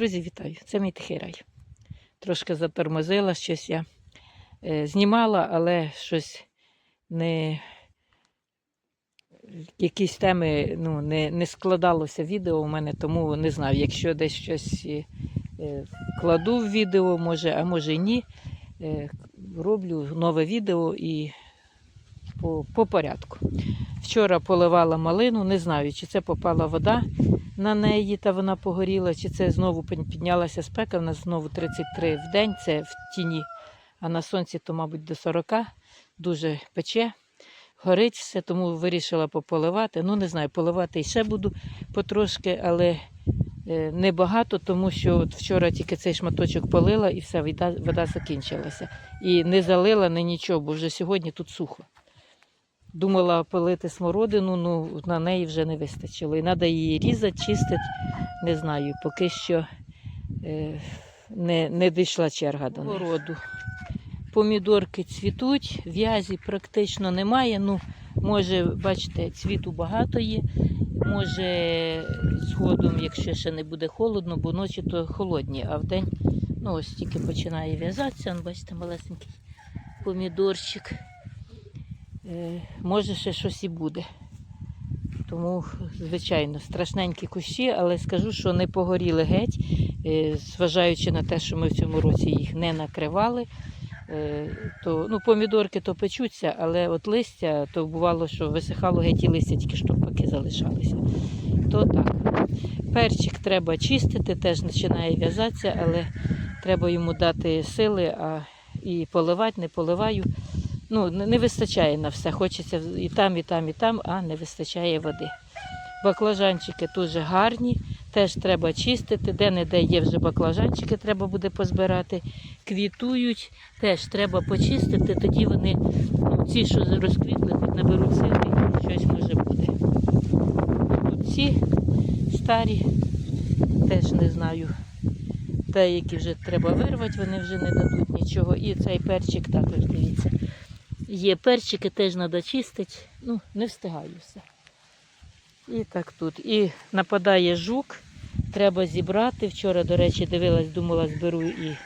Друзі, вітаю! Це мій тихий рай. Трошки затормозила, щось я е, знімала, але щось не. Якісь теми ну, не, не складалося відео у мене, тому не знаю, якщо десь щось е, е, кладу в відео, може, а може і ні. Роблю нове відео і по, по порядку. Вчора поливала малину, не знаю, чи це попала вода на неї, та вона погоріла, чи це знову піднялася спека, в нас знову 33 в день, це в тіні, а на сонці то, мабуть, до 40, дуже пече, горить все, тому вирішила пополивати. Ну, не знаю, поливати і ще буду потрошки, але е, небагато, тому що от вчора тільки цей шматочок полила і все, вода, вода закінчилася. І не залила, ні нічого, бо вже сьогодні тут сухо. Думала полити смородину, ну на неї вже не вистачило. І треба її різати, чистити. Не знаю, поки що е, не, не дійшла черга до городу. Помідорки цвітуть, в'язі практично немає. Ну, може, бачите, цвіту багато є. Може, згодом, якщо ще не буде холодно, бо ночі то холодні, а вдень ну, ось тільки починає в'язатися. Бачите, малесенький помідорчик. Е, може ще щось і буде. Тому, звичайно, страшненькі кущі, але скажу, що не погоріли геть, е, зважаючи на те, що ми в цьому році їх не накривали. Е, То, ну, помідорки то печуться, але от листя, то бувало, що висихало геть і листя, тільки штовпаки залишалися. То так. Перчик треба чистити, теж починає в'язатися, але треба йому дати сили, а і поливати, не поливаю ну, не вистачає на все. Хочеться і там, і там, і там, а не вистачає води. Баклажанчики дуже гарні, теж треба чистити. Де-не-де є вже баклажанчики, треба буде позбирати. Квітують, теж треба почистити, тоді вони, ну, ці, що розквітли, хоч наберуть сили, щось може буде. Тут ці старі, теж не знаю. Деякі вже треба вирвати, вони вже не дадуть нічого. І цей перчик також дивіться. Є перчики, теж треба чистити. Ну, не встигаю все. І так тут. І нападає жук, треба зібрати. Вчора, до речі, дивилась, думала, зберу і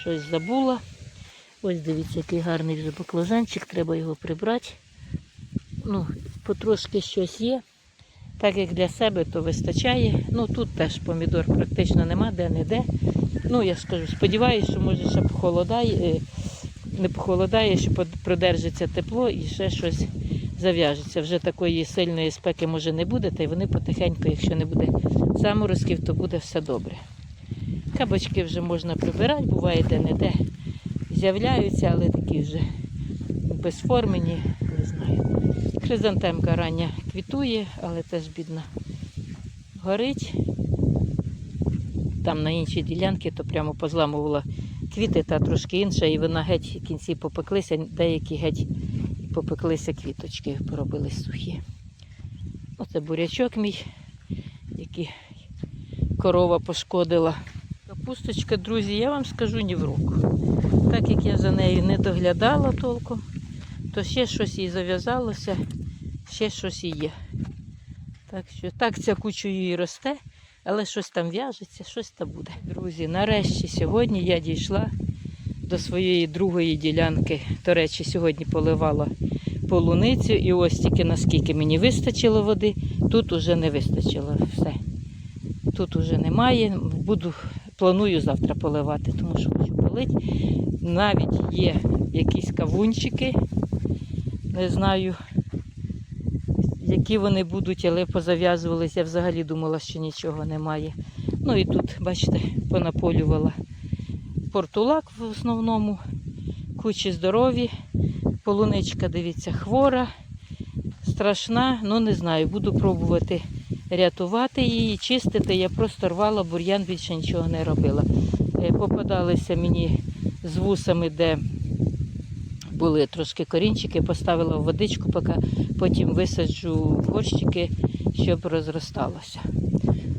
щось забула. Ось дивіться, який гарний вже баклажанчик, треба його прибрати. Ну, потрошки щось є. Так як для себе, то вистачає. Ну тут теж помідор практично нема, де-не-де. Ну, я ж кажу, сподіваюся, що може ще похолодає, е, не похолодає, що продержиться тепло і ще щось зав'яжеться. Вже такої сильної спеки може не буде, та й вони потихеньку, якщо не буде заморозків, то буде все добре. Кабачки вже можна прибирати, буває де-не-де з'являються, але такі вже безформені, не знаю. Хризантемка рання квітує, але теж бідна горить. Там на іншій ділянці то прямо позламувала квіти та трошки інша, і вона геть в кінці попеклися, деякі геть попеклися квіточки, поробились сухі. Оце бурячок мій, який корова пошкодила. Капусточка, друзі, я вам скажу ні в руку. Так як я за нею не доглядала толком, то ще щось їй зав'язалося, ще щось і є. Так що так ця кучою і росте, але щось там в'яжеться, щось там буде. Друзі, нарешті сьогодні я дійшла до своєї другої ділянки. До речі, сьогодні поливала полуницю і ось тільки наскільки мені вистачило води, тут уже не вистачило все. Тут уже немає. Буду, планую завтра поливати, тому що хочу полити. Навіть є якісь кавунчики. Не знаю, які вони будуть, але позав'язувалися. Я взагалі думала, що нічого немає. Ну і тут, бачите, понаполювала портулак в основному, кучі здорові. Полуничка, дивіться, хвора, страшна, ну не знаю, буду пробувати рятувати її, чистити. Я просто рвала бур'ян, більше нічого не робила. Е, Попадалися мені з вусами, де були трошки корінчики, поставила в водичку, поки потім висаджу в горщики, щоб розросталося.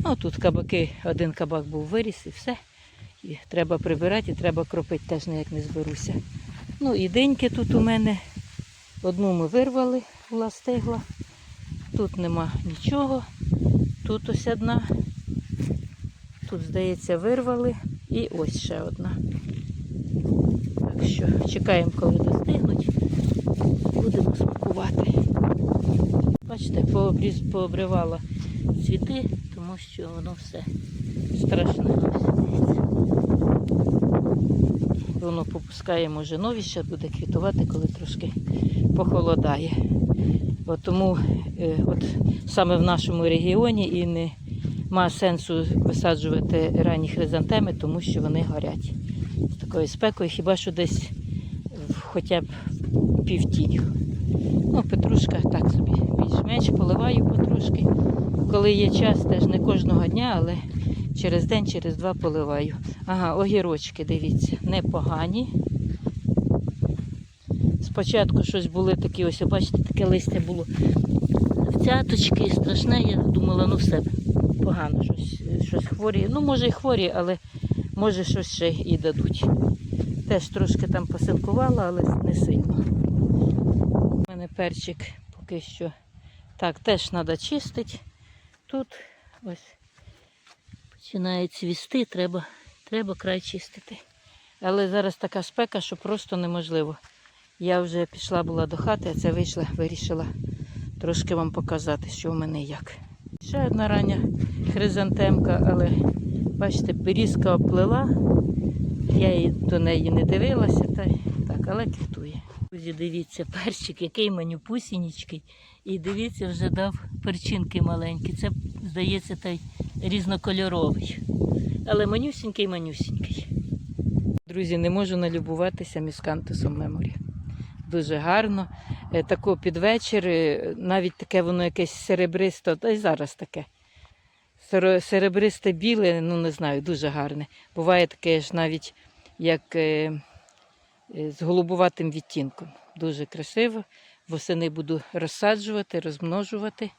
Ну, тут кабаки, один кабак був виріс і все. І треба прибирати, і треба кропити, теж ніяк не зберуся. Ну і деньки тут у мене. Одну ми вирвали, була стигла. Тут нема нічого. Тут ось одна. Тут, здається, вирвали. І ось ще одна. Так що чекаємо, коли достигнуть. Будемо смакувати. Бачите, пообривала цвіти, тому що воно все страшне. Воно попускає, може, нові ще буде квітувати, коли трошки похолодає. От тому е, от саме в нашому регіоні і не має сенсу висаджувати ранні хризантеми, тому що вони горять такою спекою, хіба що десь хоча б півтінь. Ну, петрушка так собі більш-менш поливаю потрошки. Коли є час, теж не кожного дня, але через день, через два поливаю. Ага, огірочки, дивіться, непогані. Спочатку щось були такі, ось, бачите, таке листя було в цяточки, страшне. Я думала, ну все, погано, щось, щось хворі. Ну, може і хворі, але може щось ще і дадуть. Теж трошки там посилкувала, але не сильно. У мене перчик поки що так, теж треба чистити. Тут ось починає цвісти, треба, треба край чистити. Але зараз така спека, що просто неможливо. Я вже пішла була до хати, а це вийшла, вирішила трошки вам показати, що в мене як. Ще одна рання хризантемка, але бачите, берізка оплила. Я до неї не дивилася, та так, але квітує. Друзі, дивіться, перчик, який манюпусінічкий. І дивіться, вже дав перчинки маленькі. Це, здається, той різнокольоровий. Але манюсінький, манюсінький. Друзі, не можу налюбуватися міскантусом меморі. Дуже гарно. Е, Тако під вечір, е, навіть таке воно якесь серебристо, та й зараз таке. Серебристе біле, ну не знаю, дуже гарне. Буває таке ж навіть як е, е, з голубуватим відтінком. Дуже красиво. Восени буду розсаджувати, розмножувати.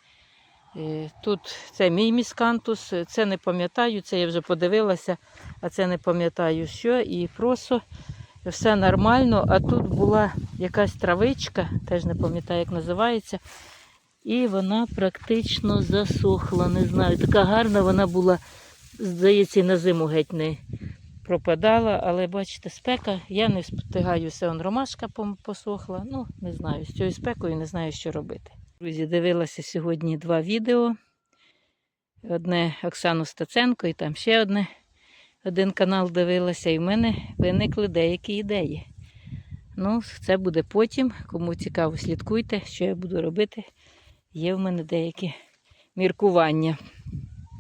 Е, Тут це мій міскантус, це не пам'ятаю, це я вже подивилася, а це не пам'ятаю що. І просто все нормально. А тут була якась травичка, теж не пам'ятаю, як називається. І вона практично засохла. Не знаю, така гарна вона була, здається, на зиму геть не пропадала. Але бачите, спека, я не встигаю, все он ромашка посохла. Ну, не знаю, з цією спекою не знаю, що робити. Друзі, дивилася сьогодні два відео. Одне Оксану Стаценко і там ще одне. Один канал дивилася, і в мене виникли деякі ідеї. Ну, це буде потім. Кому цікаво, слідкуйте, що я буду робити. Є в мене деякі міркування.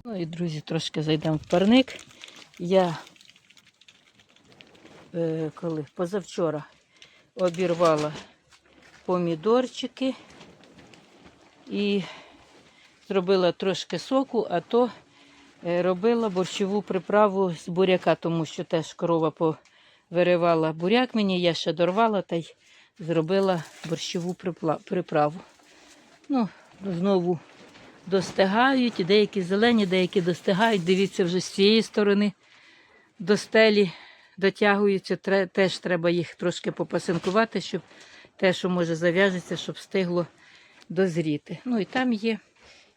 Ну і, друзі, трошки зайдемо в парник. Я е, коли позавчора обірвала помідорчики і зробила трошки соку, а то е, робила борщову приправу з буряка, тому що теж корова повиривала буряк мені, я ще дорвала та й зробила борщову приправу. Ну, знову достигають, деякі зелені, деякі достигають. Дивіться, вже з цієї сторони до стелі дотягуються. Теж треба їх трошки попасинкувати, щоб те, що може зав'яжеться, щоб встигло дозріти. Ну і там є.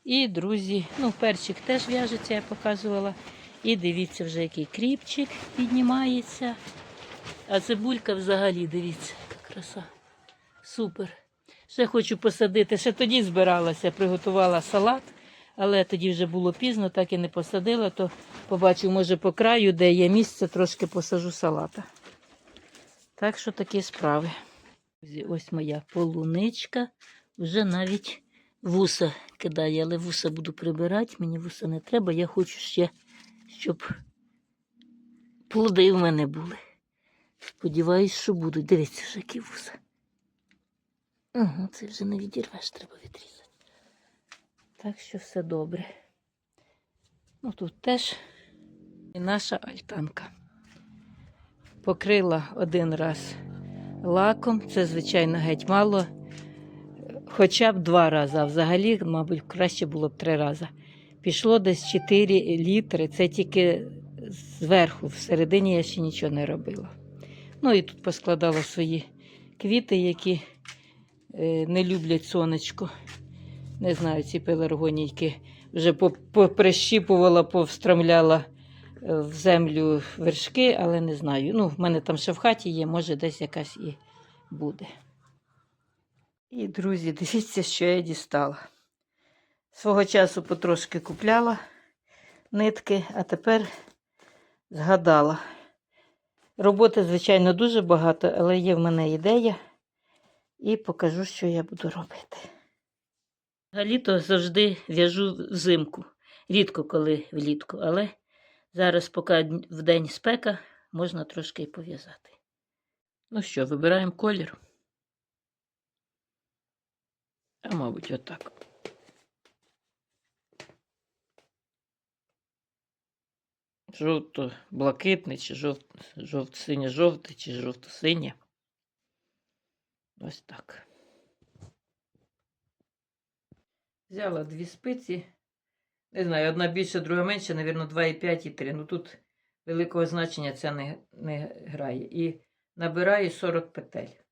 І, друзі, ну, перчик теж в'яжеться, я показувала. І дивіться, вже який кріпчик піднімається. А цибулька взагалі, дивіться, яка краса. Супер. Ще хочу посадити. Ще тоді збиралася, приготувала салат, але тоді вже було пізно, так і не посадила, то побачив, може, по краю, де є місце, трошки посажу салата. Так що такі справи. Ось моя полуничка. Вже навіть вуса кидає, але вуса буду прибирати, мені вуса не треба. Я хочу ще, щоб плоди в мене були. Сподіваюсь, що будуть. Дивіться, які вуса. Ага, це вже не відірвеш, треба відрізати. Так що все добре. Ну тут теж і наша альтанка. Покрила один раз лаком, це, звичайно, геть мало. Хоча б два рази, а взагалі, мабуть, краще було б три рази. Пішло десь 4 літри, це тільки зверху, всередині я ще нічого не робила. Ну і тут поскладала свої квіти, які не люблять сонечко. Не знаю, ці пеларгонійки вже поп- поприщіпувала, повстромляла е, в землю вершки, але не знаю. Ну, в мене там ще в хаті є, може десь якась і буде. І, друзі, дивіться, що я дістала. Свого часу потрошки купляла нитки, а тепер згадала. Роботи, звичайно, дуже багато, але є в мене ідея. І покажу, що я буду робити. Взагалі-то завжди в'яжу взимку. Рідко коли влітку, але зараз, поки в день спека, можна трошки і пов'язати. Ну що, вибираємо колір. А, мабуть, отак. Жовто-блакитний, чи жовт, жовт-синє-жовтий, чи жовто-синє. Ось так. Взяла дві спиці. Не знаю, одна більше, друга менше, навірно, 2,5 і 3. Ну тут великого значення це не, не грає. І набираю 40 петель.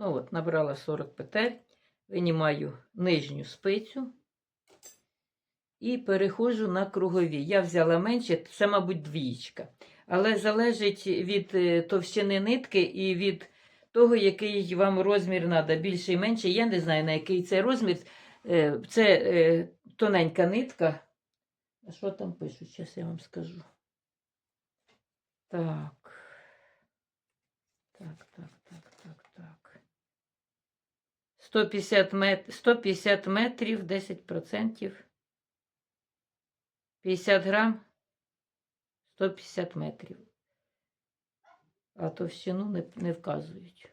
Ну от, набрала 40 петель, винімаю нижню спицю і переходжу на кругові. Я взяла менше, це, мабуть, двічка. Але залежить від е, товщини нитки і від того, який вам розмір треба, більше і менше. Я не знаю, на який це розмір. Е, Це е, тоненька нитка. А що там пишуть? Зараз я вам скажу. Так. Так, так, так, так, так. 150, мет... 150 метрів, 10%. 50 грам, 150 метрів. А товщину не, не вказують.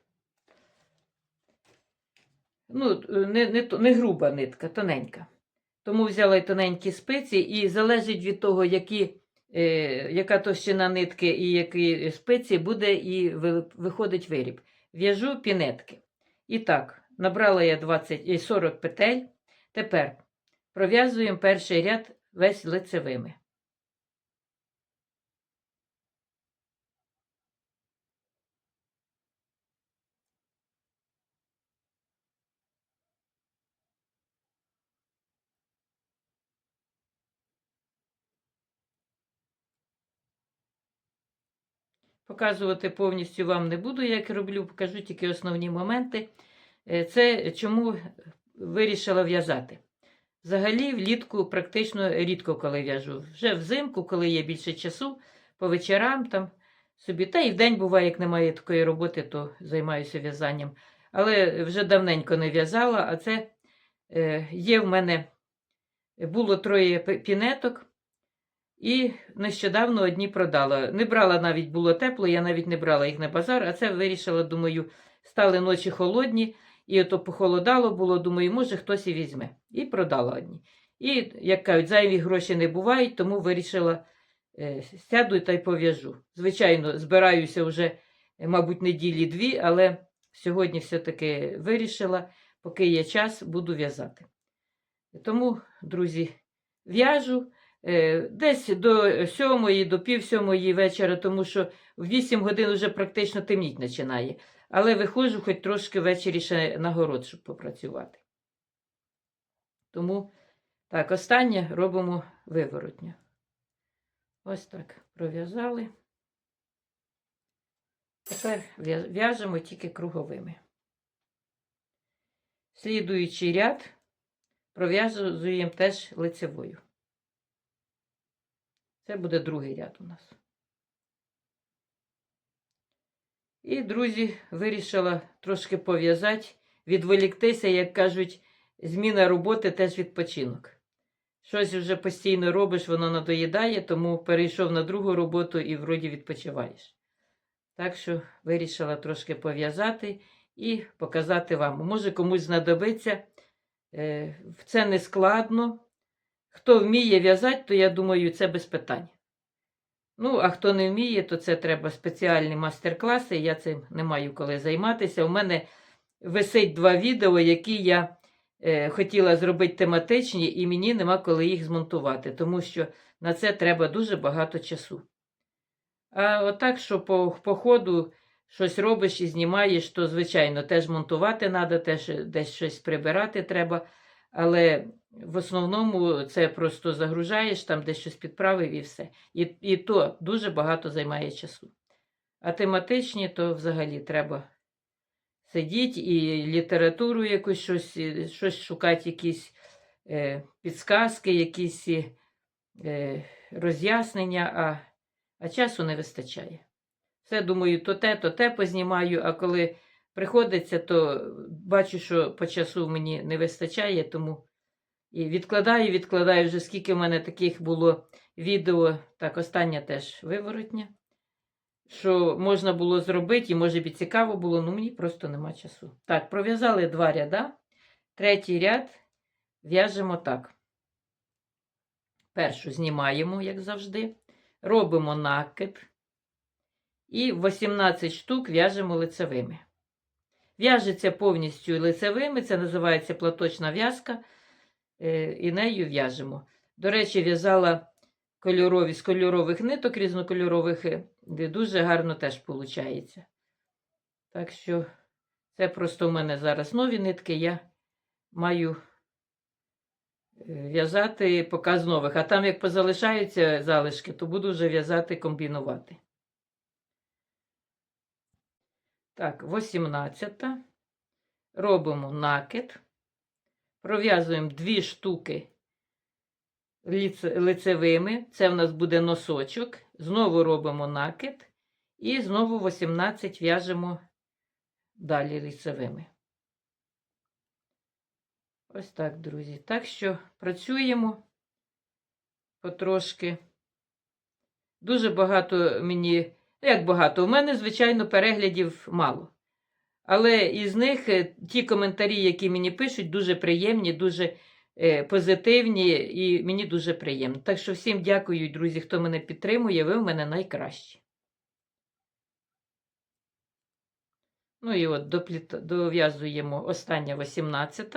Ну, не, не, не груба нитка, тоненька. Тому взяла й тоненькі спиці, і залежить від того, які, е, яка товщина нитки і які спиці, буде і виходить виріб. В'яжу пінетки. І так, набрала я 20, і 40 петель. Тепер пров'язуємо перший ряд весь лицевими. Показувати повністю вам не буду, як роблю, покажу тільки основні моменти. Е, Це чому вирішила в'язати. Взагалі, влітку практично рідко коли в'яжу. Вже взимку, коли є більше часу, по вечорам там собі. Та і в день буває, як немає такої роботи, то займаюся в'язанням. Але вже давненько не в'язала, а це е, є в мене було троє пінеток. І нещодавно одні продала. Не брала навіть було тепло, я навіть не брала їх на базар, а це вирішила, думаю, стали ночі холодні, і ото похолодало було, думаю, може хтось і візьме. І продала одні. І, як кажуть, зайві гроші не бувають, тому вирішила е, сяду та й пов'яжу. Звичайно, збираюся вже, е, мабуть, неділі дві, але сьогодні все-таки вирішила, поки є час, буду в'язати. Тому, друзі, в'яжу. Е, Десь до сьомої, до пів сьомої вечора, тому що в 8 годин вже практично темніть починає. Але виходжу хоч трошки ввечері ще на город, щоб попрацювати. Тому так, останнє робимо виворотню. Ось так пров'язали. Тепер в'яжемо тільки круговими. Слідуючий ряд пров'язуємо теж лицевою. Це буде другий ряд у нас. І, друзі, вирішила трошки пов'язати, відволіктися, як кажуть, зміна роботи теж відпочинок. Щось вже постійно робиш, воно надоїдає, тому перейшов на другу роботу і вроді відпочиваєш. Так що вирішила трошки пов'язати і показати вам. Може комусь знадобиться. Е, Це не складно. Хто вміє в'язати, то я думаю, це без питань. Ну, а хто не вміє, то це треба спеціальні мастер-класи. Я цим не маю коли займатися. У мене висить два відео, які я е, хотіла зробити тематичні, і мені нема коли їх змонтувати, тому що на це треба дуже багато часу. А отак, що по, по ходу щось робиш і знімаєш, то, звичайно, теж монтувати треба, теж десь щось прибирати треба. Але в основному це просто загружаєш, там десь щось підправив і все. І, і то дуже багато займає часу. А тематичні, то взагалі треба сидіти і літературу якусь щось, е, щось шукати, якісь е, підсказки, якісь е, роз'яснення, а, а часу не вистачає. Все думаю, то те, то те познімаю, а коли приходиться, то бачу, що по часу мені не вистачає, тому і відкладаю, відкладаю вже скільки в мене таких було відео, так, останнє теж виворотня, що можна було зробити, і може б цікаво було, ну мені просто нема часу. Так, пров'язали два ряда. Третій ряд в'яжемо так. Першу знімаємо, як завжди, робимо накид. І 18 штук в'яжемо лицевими. В'яжеться повністю лицевими, це називається платочна в'язка, і нею в'яжемо. До речі, в'язала кольорові з кольорових ниток, різнокольорових, е, де дуже гарно теж виходить. Так що, це просто в мене зараз нові нитки, я маю е, в'язати показ нових. А там, як позалишаються залишки, то буду вже в'язати, комбінувати. Так, 18. Робимо накид. Пров'язуємо дві штуки лицевими. Це в нас буде носочок. Знову робимо накид. І знову 18 в'яжемо далі лицевими. Ось так, друзі. Так що працюємо потрошки. Дуже багато мені. Як багато? У мене, звичайно, переглядів мало. Але із них е, ті коментарі, які мені пишуть, дуже приємні, дуже е, позитивні і мені дуже приємно. Так що всім дякую, друзі, хто мене підтримує, ви в мене найкращі. Ну і от дов'язуємо остання 18.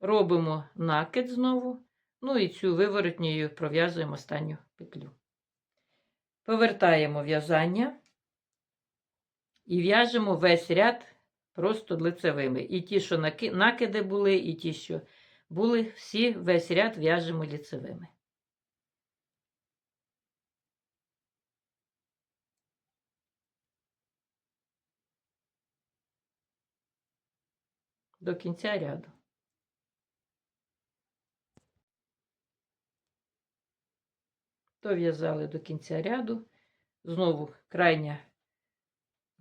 Робимо накид знову. Ну і цю виворотньою пров'язуємо останню петлю. Повертаємо в'язання і в'яжемо весь ряд просто лицевими. І ті, що накиди були, і ті, що були, всі весь ряд в'яжемо лицевими. До кінця ряду. Дов'язали до кінця ряду. Знову крайня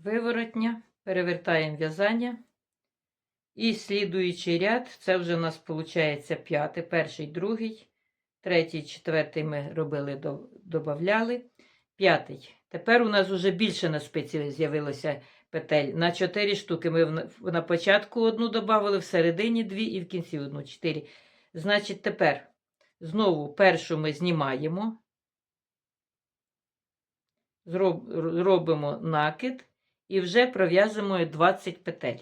виворотня, перевертаємо в'язання. І слідуючий ряд, це вже у нас виходить п'ятий, перший, другий, третій, четвертий ми робили, до- добавляли. П'ятий. Тепер у нас вже більше на спиці з'явилося петель. На 4 штуки. Ми на початку одну додали, в середині дві і в кінці одну. 4. Значить, тепер знову першу ми знімаємо. Робимо накид і вже пров'язуємо 20 петель.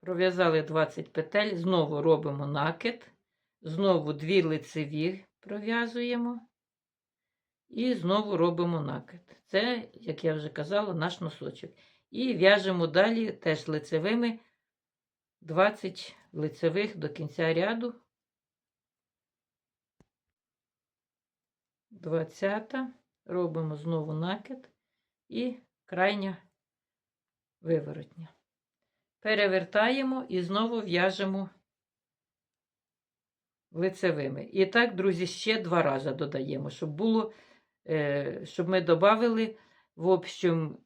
Пров'язали 20 петель, знову робимо накид, знову дві лицеві пров'язуємо і знову робимо накид. Це, як я вже казала, наш носочок. І в'яжемо далі теж лицевими 20 лицевих до кінця ряду. 20. Робимо знову накид і крайня виворотня. Перевертаємо і знову в'яжемо лицевими. І так, друзі, ще два рази додаємо, щоб було, е, щоб ми додали, в общем,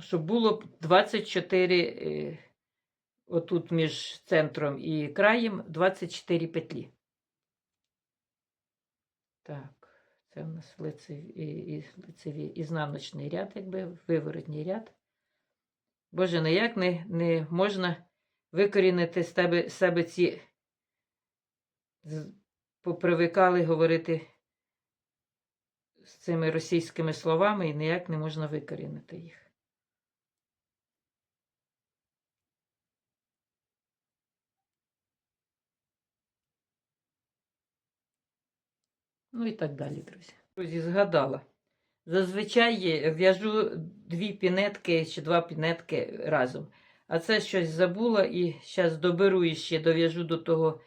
щоб було 24, е, отут між центром і краєм 24 петлі. Так, це у нас лицеві, лицеві, ізнаночний ряд, якби виворотній ряд. Боже, ніяк не, не можна викорінити з тебе, себе ці, попривикали говорити з цими російськими словами і ніяк не можна викорінити їх. Ну і так далі, друзі. Друзі, згадала. Зазвичай в'яжу дві пінетки чи два пінетки разом. А це щось забула і зараз доберу і ще дов'яжу до того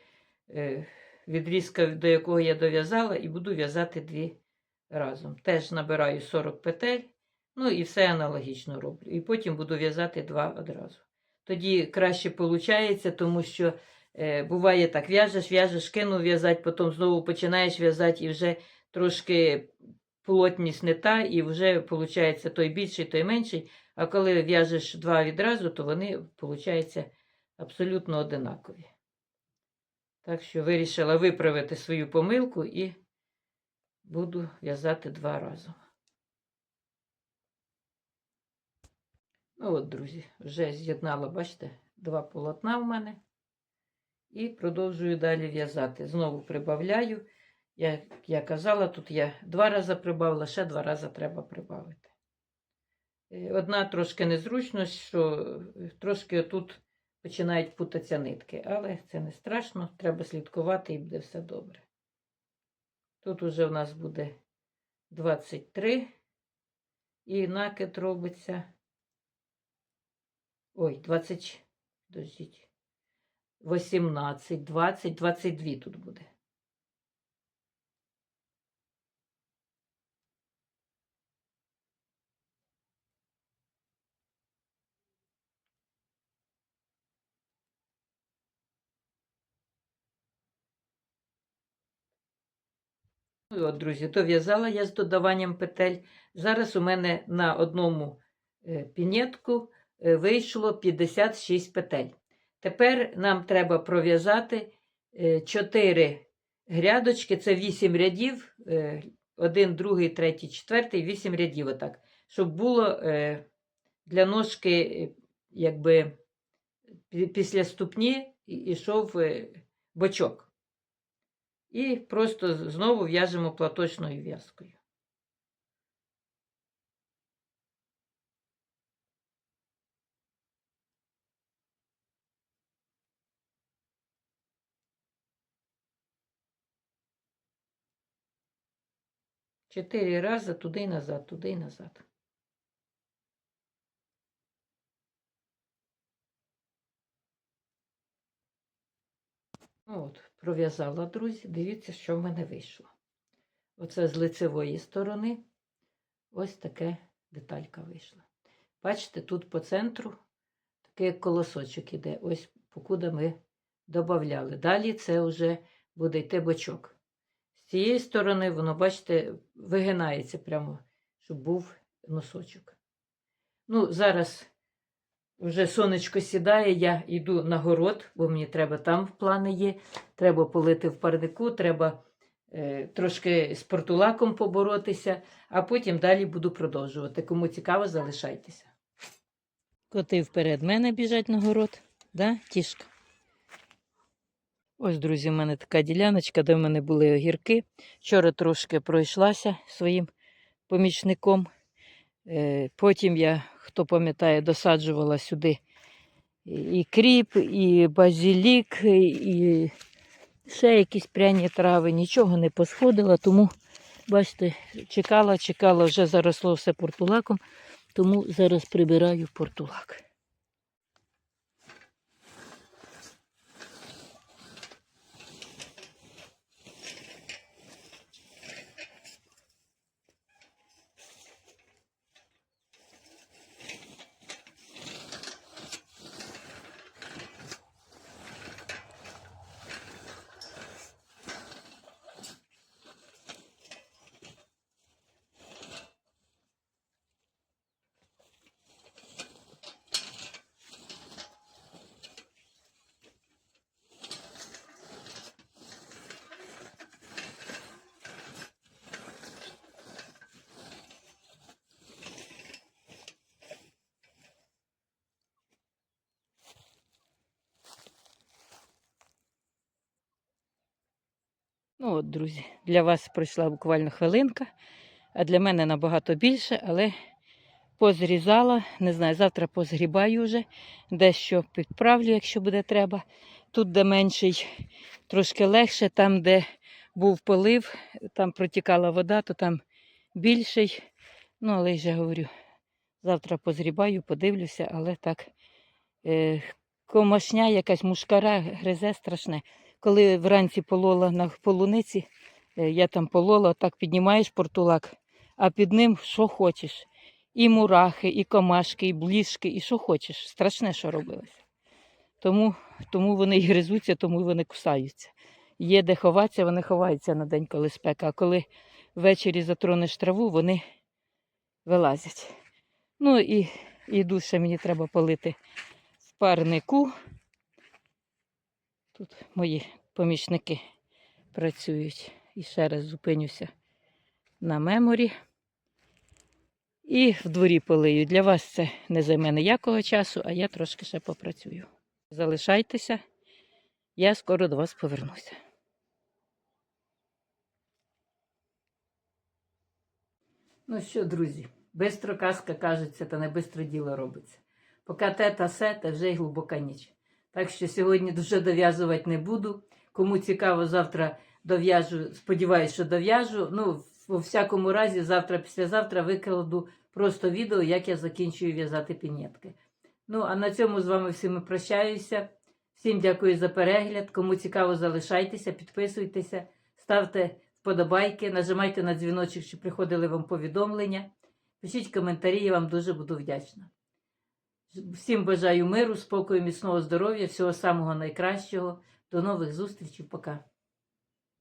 е, відрізка, до якого я дов'язала, і буду в'язати дві разом. Теж набираю 40 петель, ну і все аналогічно роблю. І потім буду в'язати два одразу. Тоді краще виходить, тому що буває так: в'яжеш, в'яжеш, кинув в'язати, потім знову починаєш в'язати і вже трошки плотність не та, і вже виходить той більший, той менший. А коли в'яжеш два відразу, то вони, виходить, абсолютно одинакові. Так що вирішила виправити свою помилку і буду в'язати два разом. Ну от, друзі, вже з'єднала, бачите, два полотна в мене. І продовжую далі в'язати. Знову прибавляю. Як я казала, тут я два рази прибавила, ще два рази треба прибавити. Е, Одна трошки незручність, що е, трошки тут починають путатися нитки, але це не страшно, треба слідкувати і буде все добре. Тут уже в нас буде 23 і накид робиться. Ой, 20, подождіть, 18, 20, 22 тут буде. Ну от, друзі, дов'язала я з додаванням петель. Зараз у мене на одному е, пінетку е, вийшло 56 петель. Тепер нам треба пров'язати 4 грядочки, це 8 рядів, 1, 2, 3, 4, 8 рядів, отак, щоб було е, для ножки, е, якби після ступні е, бочок. І просто знову в'яжемо платочною в'язкою. Чотири рази туди й назад, туди й назад. От, пров'язала, друзі. Дивіться, що в мене вийшло. Оце з лицевої сторони ось таке деталька вийшла. Бачите, тут по центру такий колосочок іде. Ось покуди ми додавали. Далі це вже буде йти бочок. З цієї сторони, воно, бачите, вигинається прямо, щоб був носочок. Ну, зараз вже сонечко сідає, я йду на город, бо мені треба там в плани є. Треба полити в парнику, треба е, трошки з портулаком поборотися, а потім далі буду продовжувати. Кому цікаво, залишайтеся. Коти вперед мене біжать на город, да, тішка? Ось, друзі, в мене така діляночка, де в мене були огірки. Вчора трошки пройшлася своїм помічником. Е, Потім я, хто пам'ятає, досаджувала сюди і кріп, і базилік, і ще якісь пряні трави. Нічого не посходила, тому, бачите, чекала, чекала, вже заросло все портулаком, тому зараз прибираю портулак. От, друзі, для вас пройшла буквально хвилинка. а для мене набагато більше, але позрізала. Не знаю, завтра позгрібаю вже, дещо підправлю, якщо буде треба. Тут, де менший, трошки легше, там, де був полив, там протікала вода, то там більший. Ну, але я говорю, завтра позрібаю, подивлюся, але так. Е, комашня, якась мушкара гризе страшне. Коли вранці полола на полуниці, е, я там полола, так піднімаєш портулак, а під ним що хочеш. І мурахи, і комашки, і бліжки, і що хочеш. Страшне, що робилося. Тому, тому вони і гризуться, тому вони кусаються. Є де ховатися, вони ховаються на день, коли спека, а коли ввечері затронеш траву, вони вилазять. Ну і, і душе мені треба полити в парнику. Тут мої помічники працюють. І ще раз зупинюся на меморі. І в дворі полию. Для вас це не займе ніякого часу, а я трошки ще попрацюю. Залишайтеся, я скоро до вас повернуся. Ну що, друзі, бистро казка кажеться, та не бистро діло робиться. Поки те та се, та вже й глибока ніч. Так що сьогодні дуже дов'язувати не буду. Кому цікаво, завтра дов'яжу, сподіваюся, що дов'яжу. Ну, у всякому разі, завтра, післязавтра викладу просто відео, як я закінчую в'язати пінетки. Ну, а на цьому з вами всіми прощаюся. Всім дякую за перегляд. Кому цікаво, залишайтеся, підписуйтеся, ставте вподобайки, нажимайте на дзвіночок, щоб приходили вам повідомлення. Пишіть коментарі, я вам дуже буду вдячна. Всім бажаю миру, спокою, міцного здоров'я, всього самого найкращого. До нових зустрічей. Пока.